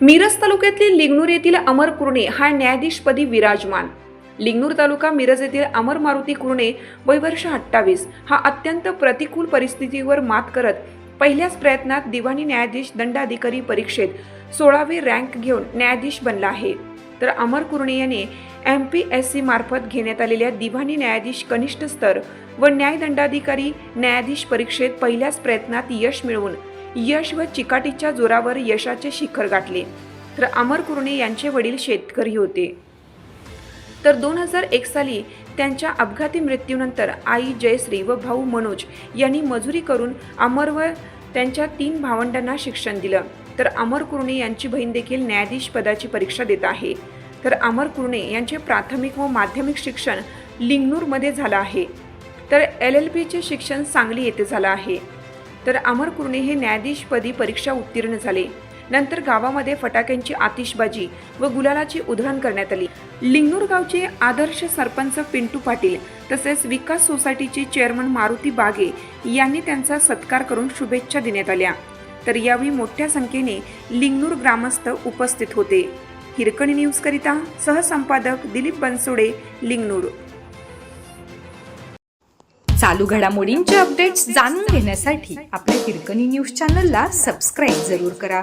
मिरज तालुक्यातील लिंगणूर येथील अमर कुरणे हा न्यायाधीशपदी विराजमान. लिंगनूर तालुका मिरज येथील अमर मारुती कुरणे वय वर्ष अठ्ठावीस हा अत्यंत प्रतिकूल परिस्थितीवर मात करत पहिल्याच प्रयत्नात दिवाणी न्यायाधीश दंडाधिकारी परीक्षेत सोळावी रँक घेऊन न्यायाधीश बनला आहे. तर अमर कुरणे याने एम पी एस सी मार्फत घेण्यात आलेल्या दिवाणी न्यायाधीश कनिष्ठ स्तर व न्यायदंडाधिकारी न्यायाधीश परीक्षेत पहिल्याच प्रयत्नात यश मिळवून यश व चिकाटीच्या जोरावर यशाचे शिखर गाठले. तर अमर कुरणे यांचे वडील शेतकरी होते. तर दोन हजार एक साली त्यांच्या अपघाती मृत्यूनंतर आई जयश्री व भाऊ मनोज यांनी मजुरी करून अमर व त्यांच्या तीन भावंडांना शिक्षण दिलं. तर अमर कुरणे यांची बहीण देखील न्यायाधीश पदाची परीक्षा देत आहे. तर अमर कुरणे यांचे प्राथमिक व माध्यमिक शिक्षण लिंगनूरमध्ये झालं आहे. तर एल एल पीचे शिक्षण सांगली येथे झालं आहे. तर अमर कुरणे हे न्यायाधीशपदी परीक्षा उत्तीर्ण झाले. नंतर गावामध्ये फटाक्यांची आतिषबाजी व गुलालाची उधळण करण्यात आली. लिंगनूर गावचे आदर्श सरपंच पिंटू पाटील तसेच विकास सोसायटीचे चेअरमन मारुती बागे यांनी त्यांचा सत्कार करून शुभेच्छा देण्यात आल्या. तर यावेळी मोठ्या संख्येने लिंगनूर ग्रामस्थ उपस्थित होते. हिरकणी न्यूजकरिता सहसंपादक दिलीप बनसोडे लिंगनूर. चालू घडामोडींचे अपडेट्स जाणून घेण्यासाठी आपल्या हिरकणी न्यूज चॅनलला सबस्क्राईब जरूर करा.